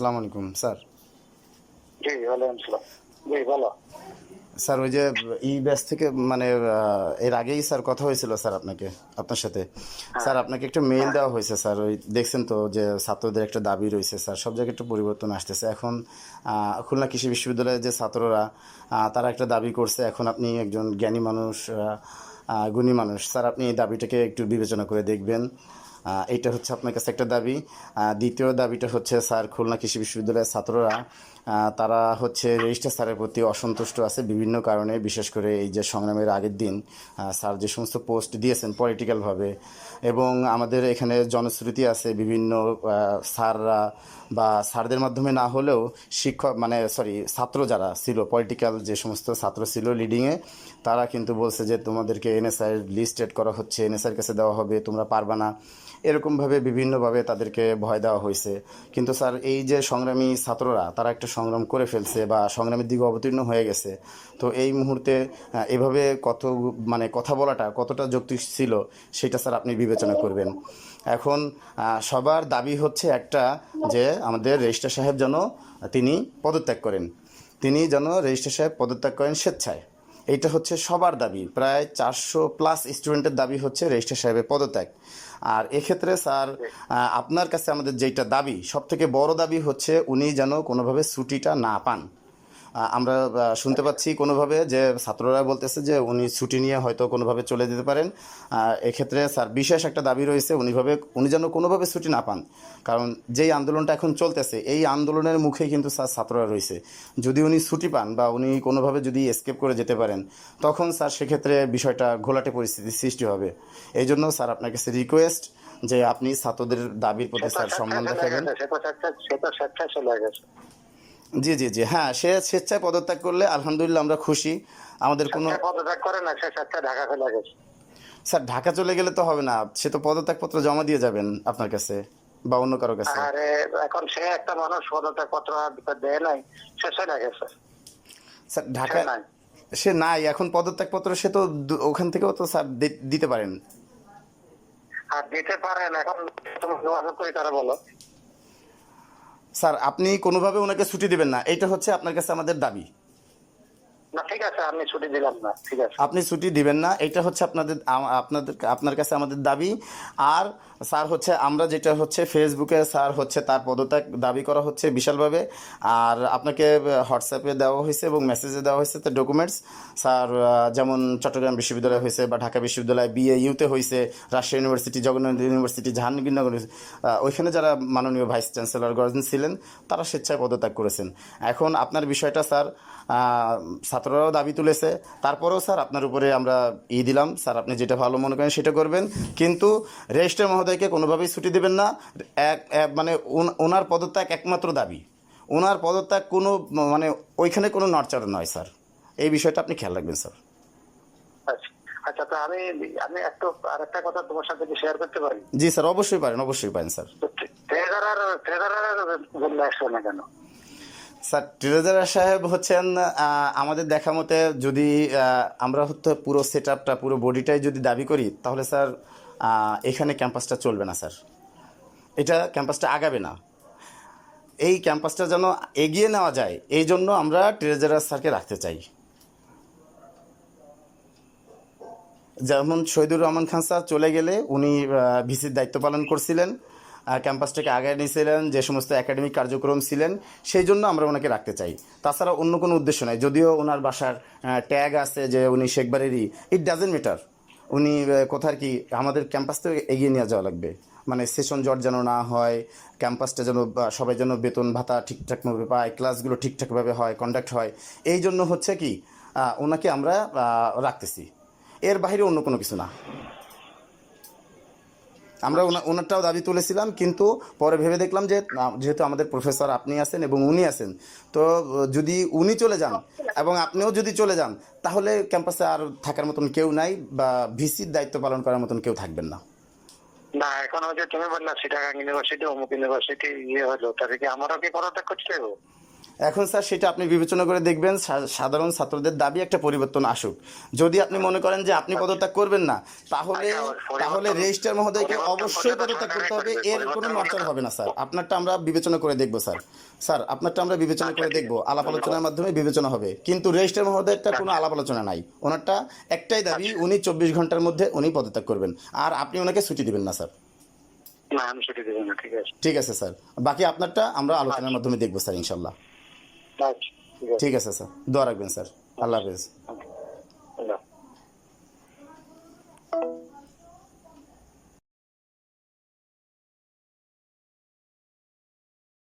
আসসালামু আলাইকুম স্যার। জি ওয়ালাইকুম সালাম জি বলো স্যার ওই যে ই ব্যাস থেকে মানে এর আগেই স্যার কথা হয়েছিল স্যার আপনাকে আপনার সাথে। স্যার আপনাকে একটা মেইল দেওয়া হয়েছে স্যার ওই দেখছেন তো যে ছাত্রদের একটা দাবি রয়েছে স্যার সব জায়গায় একটু পরিবর্তন আসতেছে। এখন খুলনা কৃষি বিশ্ববিদ্যালয়ের যে ছাত্ররা তারা একটা দাবি করছে এখন আপনি একজন জ্ঞানী মানুষ গুণী মানুষ। স্যার আপনি এই দাবিটাকে একটু বিবেচনা করে দেখবেন। এইটা হচ্ছে আপনার কাছে একটা দাবি। দ্বিতীয় দাবিটা হচ্ছে স্যার, খুলনা কৃষি বিশ্ববিদ্যালয়ের ছাত্ররা তারা হচ্ছে রেজিস্টার স্যারের প্রতি অসন্তুষ্ট আছে বিভিন্ন কারণে, বিশেষ করে এই যে সংগ্রামের আগের দিন স্যার যে সমস্ত পোস্ট দিয়েছেন পলিটিক্যালভাবে এবং আমাদের এখানে জনশ্রুতি আছে বিভিন্ন স্যাররা বা স্যারদের মাধ্যমে না হলেও শিক্ষক মানে সরি ছাত্র যারা ছিল পলিটিক্যাল যে সমস্ত ছাত্র ছিল লিডিংয়ে তারা কিন্তু বলছে যে তোমাদেরকে এনএসআই লিস্টেড করা হচ্ছে এনএসআইয়ের কাছে দেওয়া হবে, তোমরা পারবা না। এরকমভাবে বিভিন্নভাবে তাদেরকে ভয় দেওয়া হয়েছে। কিন্তু স্যার, এই যে সংগ্রামী ছাত্ররা, তারা একটা সংগ্রাম করে ফেলছে বা সংগ্রামের দিকে অবতীর্ণ হয়ে গেছে। তো এই মুহূর্তে এভাবে কত মানে কথা বলাটা কতটা যৌক্তিক ছিল, সেটা স্যার আপনি বিবেচনা করবেন। এখন সবার দাবি হচ্ছে একটা যে আমাদের রেজিস্ট্রার সাহেব যেন তিনি পদত্যাগ করেন। তিনি যেন রেজিস্ট্রার সাহেব পদত্যাগ করেন স্বেচ্ছায়। এইটা হচ্ছে সবার দাবি। প্রায় চারশো প্লাস স্টুডেন্টের দাবি হচ্ছে রেজিস্ট্রার সাহেবের পদত্যাগ। আর এক্ষেত্রে স্যার আপনার কাছে আমাদের যেটা দাবি সব থেকে বড় দাবি হচ্ছে উনি যেন কোনোভাবে ছুটিটা না পান। আমরা শুনতে পাচ্ছি কোনোভাবে যে ছাত্ররা বলতেছে যে উনি ছুটি নিয়ে হয়তো কোনোভাবে চলে যেতে পারেন। এক্ষেত্রে স্যার বিশেষ একটা দাবি রয়েছে উনিভাবে উনি যেন কোনোভাবে ছুটি না পান। কারণ যেই আন্দোলনটা এখন চলতেছে এই আন্দোলনের মুখেই কিন্তু স্যার ছাত্ররা রয়েছে। যদি উনি ছুটি পান বা উনি কোনোভাবে যদি এসকেপ করে যেতে পারেন তখন স্যার সেক্ষেত্রে বিষয়টা ঘোলাটে পরিস্থিতির সৃষ্টি হবে। এই জন্য স্যার আপনার কাছে রিকোয়েস্ট যে আপনি ছাত্রদের দাবির প্রতি স্যার সম্মান দেখাবেন। জি জি জি। হ্যাঁ সে স্বেচ্ছায় পদত্যাগ করলে আলহামদুলিল্লাহ আমরা খুশি। আমাদের কোনো পদত্যাগ করে না সে স্বেচ্ছায় ঢাকা চলে গেছে। স্যার ঢাকা চলে গেলে তো হবে না। সে তো পদত্যাগপত্র জমা দিয়ে যাবেন আপনার কাছে বা অন্য কারও কাছে। আরে এখন সে একটা মানুষ পদত্যাগ পত্র দেয় নাই সে চলে গেছে। স্যার ঢাকা সে নাই এখন পদত্যাগপত্র সে তো ওখান থেকেও তো স্যার দিতে পারেন। আর দিতে পারেন এখন তুমি যোগাযোগ করে তারা বলো। স্যার আপনি কোনোভাবে ওনাকে ছুটি দেবেন না। এটা হচ্ছে আপনার কাছে আমাদের দাবি। আপনি ছুটি দিবেন না, এটা হচ্ছে আপনাদের আপনাদের, আপনার কাছে আমাদের দাবি। আর স্যার হচ্ছে, আমরা যেটা হচ্ছে ফেসবুকে স্যার হচ্ছে তার পদত্যাগ দাবি করা হচ্ছে বিশালভাবে। আর আপনাকে হোয়াটসঅ্যাপে দেওয়া হয়েছে এবং মেসেজে দেওয়া হয়েছে তার ডকুমেন্টস স্যার যেমন চট্টগ্রাম বিশ্ববিদ্যালয় হয়েছে বা ঢাকা বিশ্ববিদ্যালয় বিএ ইউতে হয়েছে, রাজশাহী ইউনিভার্সিটি জগন্নাথ ইউনিভার্সিটি জাহাঙ্গীরনগর ওইখানে যারা মাননীয় ভাইস চ্যান্সেলর গর্জন ছিলেন, তারা স্বেচ্ছায় পদত্যাগ করেছেন। এখন আপনার বিষয়টা স্যার ছাত্ররাও দাবি তুলেছে তারপরেও স্যার আপনার উপরে আমরা ই দিলাম স্যার আপনি যেটা ভালো মনে করেন সেটা করবেন কিন্তু রেজিস্ট্রার মহোদয়কে কোনোভাবেই ছুটি দেবেন না এক মানে ওনার পদত্যাগ একমাত্র দাবি ওনার পদত্যাগ কোনো মানে ওইখানে কোনো নড়চড় নয় স্যার এই বিষয়টা আপনি খেয়াল রাখবেন স্যার আচ্ছা আচ্ছা তো আমি আমি একটু আর একটা কথা তোমার সাথে শেয়ার করতে পারি জি স্যার অবশ্যই পারেন অবশ্যই পারেন স্যার ট্রেজারার ট্রেজারার জন্য না কেন স্যার ট্রেজারার সাহেব হচ্ছেন আমাদের দেখা মতে যদি আমরা হচ্ছে পুরো সেট আপটা পুরো বডিটাই যদি দাবি করি, তাহলে স্যার এখানে ক্যাম্পাসটা চলবে না স্যার। এটা ক্যাম্পাসটা আগাবে না। এই ক্যাম্পাসটা যেন এগিয়ে নেওয়া যায়, এই জন্য আমরা ট্রেজারার স্যারকে রাখতে চাই। যেমন শহীদুর রহমান খান স্যার চলে গেলে, উনি ভিসির দায়িত্ব পালন করছিলেন। ক্যাম্পাসটাকে আগায় নিয়েছিলেন, যে সমস্ত একাডেমিক কার্যক্রম ছিলেন, সেই জন্য আমরা ওনাকে রাখতে চাই। তাছাড়া অন্য কোনো উদ্দেশ্য নাই। যদিও ওনার বাসার ট্যাগ আছে যে উনি শেখবারেরই ইট ডাজেন্ট ম্যাটার উনি কোথার কি, আমাদের ক্যাম্পাস থেকে এগিয়ে নিয়ে যাওয়া লাগবে। মানে সেশন জট যেন না হয় ক্যাম্পাসটা যেন সবাই যেন বেতন ভাতা ঠিকঠাকভাবে পায় ক্লাসগুলো ঠিকঠাকভাবে হয় কন্ডাক্ট হয়। এই জন্য হচ্ছে কি ওনাকে আমরা রাখতেছি। এর বাইরে অন্য কোনো কিছু না। আমরা ওনা- ওনারটাও দাবি তুলেছিলাম, কিন্তু পরে ভেবে দেখলাম যে যেহেতু আমাদের প্রফেসর আপনি আছেন এবং উনি আছেন, তো, যদি উনি চলে যান এবং আপনিও যদি চলে যান, তাহলে ক্যাম্পাসে আর থাকার মতন কেউ নাই বা ভিসির দায়িত্ব পালন করার মতন কেউ থাকবেন না। না, এখন যে তুমি বললা সিটাগাং ইউনিভার্সিটি অমুক ইউনিভার্সিটি ইয়ে হলো, তাহলে কি আমারও কি পদত্যাগ করতে হবে এখন স্যার সেটা আপনি বিবেচনা করে দেখবেন সাধারণ ছাত্রদের দাবি একটা পরিবর্তন আসুক। যদি আপনি মনে করেন যে আপনি পদত্যাগ করবেন না তাহলে আচ্ছা, তাহলে রেজিস্ট্রার মহোদয়কে অবশ্যই পদত্যাগ করতে হবে এর কোনো নড়চড় হবে না স্যার। আপনারটা আমরা বিবেচনা করে দেখব স্যার। স্যার আপনারটা আমরা বিবেচনা করে আচ্ছা, দেখব। আলাপ আলোচনার মাধ্যমে বিবেচনা হবে। কিন্তু রেজিস্ট্রার মহোদয়েরটা কোনো আলাপ আলোচনা নাই। ওনারটা একটাই দাবি উনি চব্বিশ ঘণ্টার মধ্যে উনি পদত্যাগ করবেন। আর আপনি ওনাকে ছুটি দিবেন না স্যার। ঠিক আছে। স্যার। বাকি আপনারটা আমরা আলোচনার মাধ্যমে দেখব স্যার ইনশাল্লাহ। আচ্ছা ঠিক আছে। স্যার। দোয়া রাখবেন স্যার। আল্লাহ হাফেজ।